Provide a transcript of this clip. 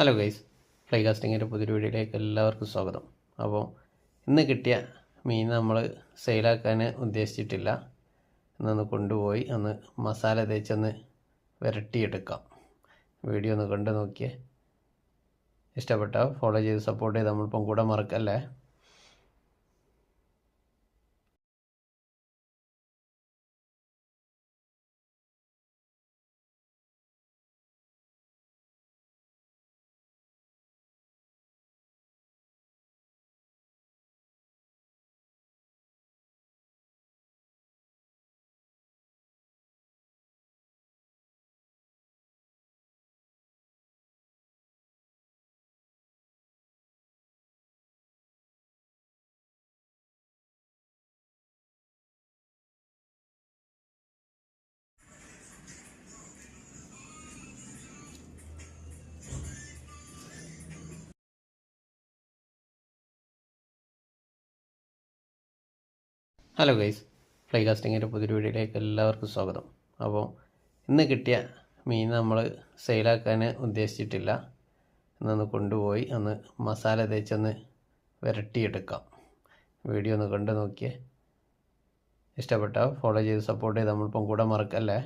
Hello guys fly കാസ്റ്റിങ്ങിന്റെ പുതിയൊരു വീഡിയോയിലേക്ക് എല്ലാവർക്കും സ്വാഗതം. അപ്പോൾ ഇന്ന് കിട്ടിയ മീൻ നമ്മൾ സെയിലാക്കാൻ ഉദ്ദേശിച്ചിട്ടില്ല. ഇന്നൊന്ന് കൊണ്ടുപോയി ഒന്ന് മസാല തേച്ചൊന്ന് വരട്ടിയെടുക്കാം. വീഡിയോ ഒന്ന് കണ്ടു നോക്കിയേ. ഇഷ്ടപ്പെട്ടാൽ ഫോളോ ചെയ്ത് സപ്പോർട്ട് ചെയ്ത് നമ്മളിപ്പം കൂടെ മറക്കല്ലേ? ഹലോ ഗൈസ് ഫ്ലൈ കാസ്റ്റിങ്ങിന്റെ പുതിയൊരു വീഡിയോയിലേക്ക് എല്ലാവർക്കും സ്വാഗതം. അപ്പോൾ ഇന്ന് കിട്ടിയ മീൻ നമ്മൾ സെയിലാക്കാൻ ഉദ്ദേശിച്ചിട്ടില്ല. ഇന്നൊന്ന് കൊണ്ടുപോയി ഒന്ന് മസാല തേച്ചൊന്ന് വരട്ടിയെടുക്കാം. വീഡിയോ ഒന്ന് കണ്ടു നോക്കിയേ. ഇഷ്ടപ്പെട്ടാൽ ഫോളോ ചെയ്ത് സപ്പോർട്ട് ചെയ്ത് നമ്മളിപ്പം കൂടെ മറക്കല്ലേ?